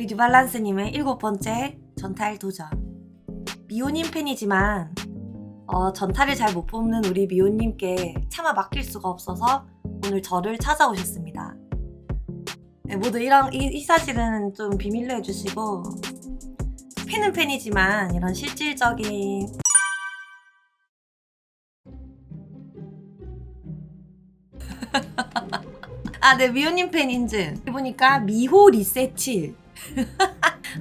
우리 뉴발란스님의 일곱 번째 전탈 도전. 미호님 팬이지만 어, 전탈을 잘못 뽑는 우리 미호님께 차마 맡길 수가 없어서 오늘 저를 찾아오셨습니다. 네, 모두 이런 이, 이 사실은 좀 비밀로 해주시고 팬은 팬이지만 이런 실질적인 아, 네, 미호님 팬 인증. 보니까 미호 리셋 7.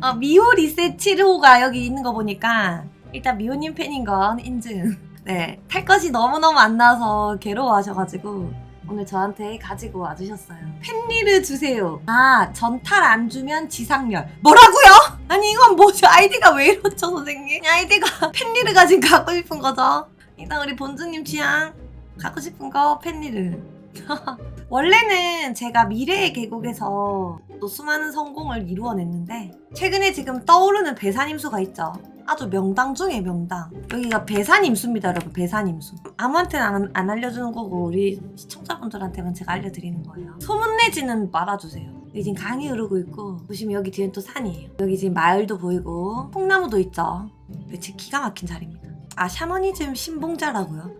어, 미호 리셋 7호가 여기 있는 거 보니까 일단 미호님 팬인 건 인증. 네, 탈 것이 너무너무 안 나와서 괴로워하셔가지고 오늘 저한테 가지고 와주셨어요. 팬리를 주세요. 아, 전탈 안 주면 지상렬. 뭐라고요? 아니 이건 뭐죠? 아이디가 왜 이렇죠, 선생님? 아이디가 팬리를 가진 갖고 싶은 거죠. 일단 우리 본주님 취향 갖고 싶은 거 팬리를. 원래는 제가 미래의 계곡에서 또 수많은 성공을 이루어냈는데 최근에 지금 떠오르는 배산임수가 있죠. 아주 명당 중에 명당. 여기가 배산임수입니다, 여러분. 배산임수. 아무한테는 안, 안 알려주는 거고 우리 시청자분들한테만 제가 알려드리는 거예요. 소문내지는 말아주세요. 여기 지금 강이 흐르고 있고 보시면 여기 뒤엔 또 산이에요. 여기 지금 마을도 보이고 콩나무도 있죠. 진짜 기가 막힌 자리입니다. 아 샤머니즘 신봉자라고요?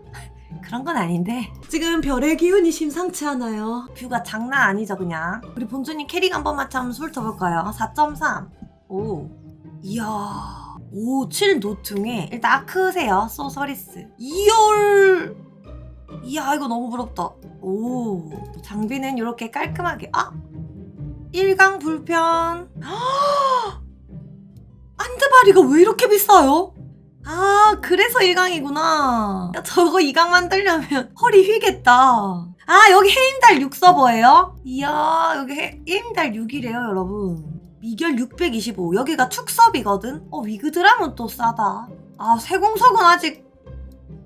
그런 건 아닌데. 지금 별의 기운이 심상치 않아요. 뷰가 장난 아니죠 그냥. 우리 본주님 캐릭 한 번만 참 훑어볼까요? 4.3 오. 이야. 오 7 노퉁에 일단 아크세요 소서리스. 2열. 이야 이거 너무 부럽다. 오. 장비는 이렇게 깔끔하게. 아! 1강 불편. 안드바리가 왜 이렇게 비싸요? 아, 그래서 1강이구나. 야, 저거 2강 만들려면 허리 휘겠다. 아, 여기 해임달 6 서버예요? 이야, 여기 해, 해임달 6이래요, 여러분. 미결 625. 여기가 축섭이거든? 어, 위그드라면 또 싸다. 아, 세공석은 아직,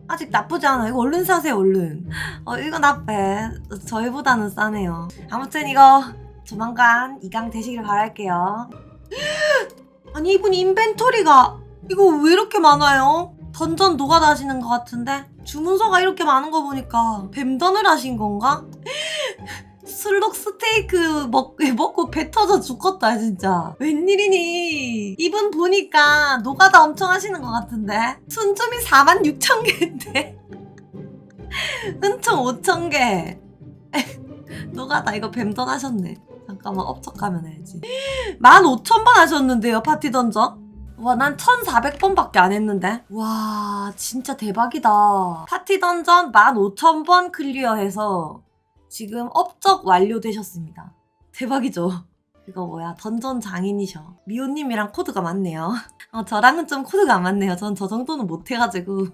아직 나쁘지 않아. 이거 얼른 사세요, 얼른. 어, 이거 나빼. 저희보다는 싸네요. 아무튼 이거 조만간 2강 되시길 바랄게요. 아니, 이분 인벤토리가 이거 왜 이렇게 많아요? 던전 노가다 하시는 것 같은데? 주문서가 이렇게 많은 거 보니까 뱀던을 하신 건가? 술록 스테이크 먹, 먹고 배 터져 죽겠다 진짜. 웬일이니? 이분 보니까 노가다 엄청 하시는 것 같은데? 순점이 4만 6천 개인데? 은총 5천 개. 노가다 이거 뱀던 하셨네. 잠깐만 업적하면 해야지 15,000번 하셨는데요 파티 던전 와, 난 1,400번밖에 안 했는데? 와, 진짜 대박이다. 파티 던전 15,000번 클리어해서 지금 업적 완료되셨습니다. 대박이죠? 이거 뭐야, 던전 장인이셔. 미호님이랑 코드가 맞네요. 어, 저랑은 좀 코드가 안 맞네요. 전 저 정도는 못해가지고.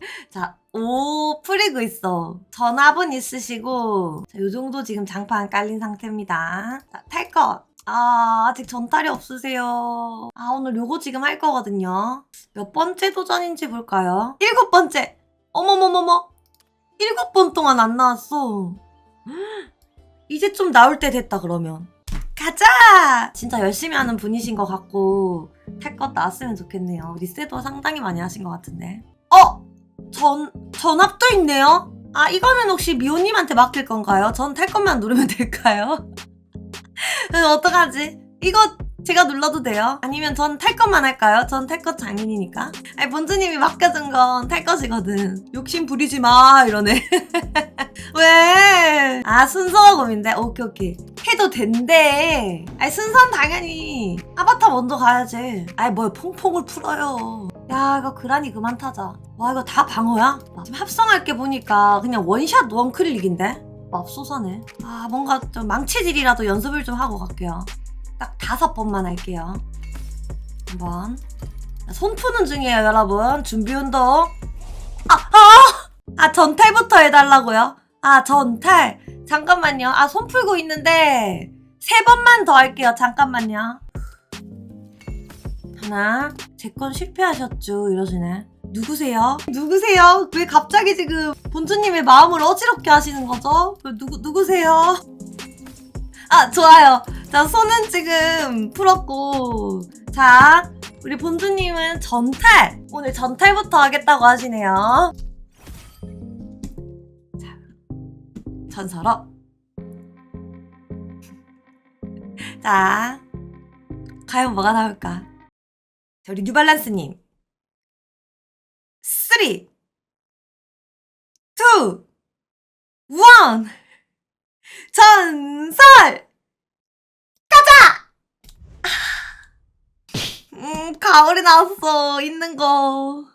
자, 오, 풀리고 있어. 전압은 있으시고, 자, 요 정도 지금 장판 깔린 상태입니다. 자, 탈 것. 아, 아직 전달이 없으세요. 아, 오늘 요거 지금 할 거거든요. 몇 번째 도전인지 볼까요? 일곱 번째! 어머머머머! 일곱 번 동안 안 나왔어. 이제 좀 나올 때 됐다, 그러면. 가자! 진짜 열심히 하는 분이신 것 같고, 탈 것 나왔으면 좋겠네요. 리셋도 상당히 많이 하신 것 같은데. 어! 전, 전압도 있네요? 아, 이거는 혹시 미호님한테 맡길 건가요? 전 탈 것만 누르면 될까요? 음, 어떡하지? 이거 제가 눌러도 돼요? 아니면 전 탈 것만 할까요? 전 탈 것 장인이니까. 아니, 본주님이 맡겨준 건 탈 것이거든. 욕심 부리지 마, 이러네. 왜? 아, 순서 고민데? 오케이, 오케이. 해도 된대. 아니, 순서는 당연히 아바타 먼저 가야지. 아이, 뭘 퐁퐁을 풀어요. 야, 이거 그란이 그만 타자. 와, 이거 다 방어야? 지금 합성할 게 보니까 그냥 원샷 원클릭인데? 맙소사네. 아, 뭔가 좀 망치질이라도 연습을 좀 하고 갈게요. 딱 다섯 번만 할게요. 한번. 손 푸는 중이에요, 여러분. 준비 운동. 아, 아! 아, 전탈부터 해달라고요? 아, 전탈. 잠깐만요. 아, 손 풀고 있는데, 세 번만 더 할게요. 잠깐만요. 하나. 제 건 실패하셨죠? 이러시네. 누구세요? 누구세요? 왜 갑자기 지금 본주님의 마음을 어지럽게 하시는 거죠? 그 누구, 누구세요? 아, 좋아요. 자, 손은 지금 풀었고. 자, 우리 본주님은 전탈! 오늘 전탈부터 하겠다고 하시네요. 자, 전설업. 자, 과연 뭐가 나올까? 자, 우리 뉴발란스님. 3, 2, 1. 전설! 가자! 음, 가을이 나왔어. 있는 거.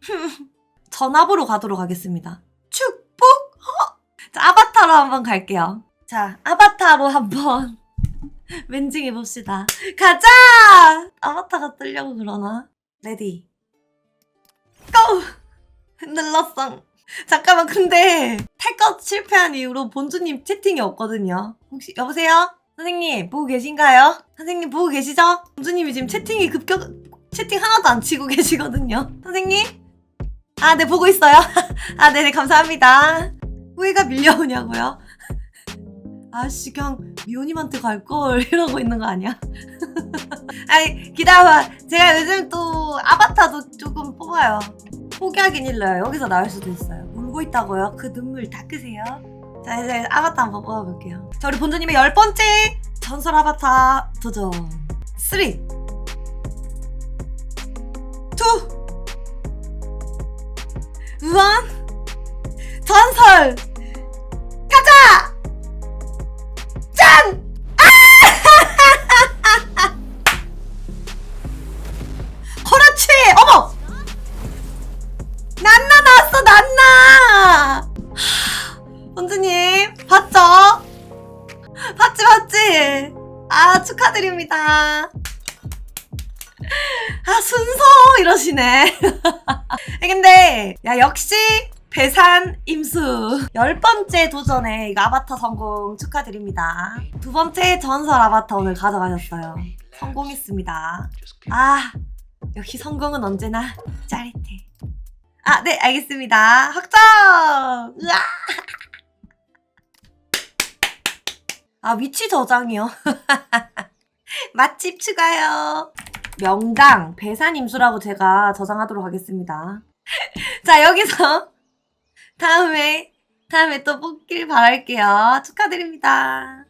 전압으로 가도록 하겠습니다. 축복! 허! 자, 아바타로 한번 갈게요. 자, 아바타로 한번 멘징 해봅시다. 가자! 아바타가 뜨려고 그러나? 레디. 고! 눌렀어. 잠깐만, 근데 탈것 실패한 이후로 본주님 채팅이 없거든요. 혹시, 여보세요? 선생님, 보고 계신가요? 선생님, 보고 계시죠? 본주님이 지금 채팅이 급격, 채팅 하나도 안 치고 계시거든요. 선생님? 아, 네, 보고 있어요. 아, 네네, 감사합니다. 후회가 밀려오냐고요? 아씨, 그냥 미호님한테 갈 걸 이러고 있는 거 아니야? 아니, 기다려봐. 제가 요즘 또 아바타도 조금 뽑아요. 포기하긴 일러요. 여기서 나올 수도 있어요. 울고 있다고요? 그 눈물 닦으세요. 자, 이제 아바타 한번 뽑아볼게요. 자, 우리 본조님의 열 번째 전설 아바타 도전. 3, 2, 1. 축하드립니다 아 순서 이러시네 근데 야 역시 배산 임수 열 번째 도전에 이거 아바타 성공 축하드립니다. 두 번째 전설 아바타 오늘 가져가셨어요. 성공했습니다. 아 역시 성공은 언제나 짜릿해. 아 네 알겠습니다. 확정. 으아. 아 위치 저장이요. 맛집 추가요. 명당 배산 임수라고 제가 저장하도록 하겠습니다. 자, 여기서 다음에, 다음에 또 뽑길 바랄게요. 축하드립니다.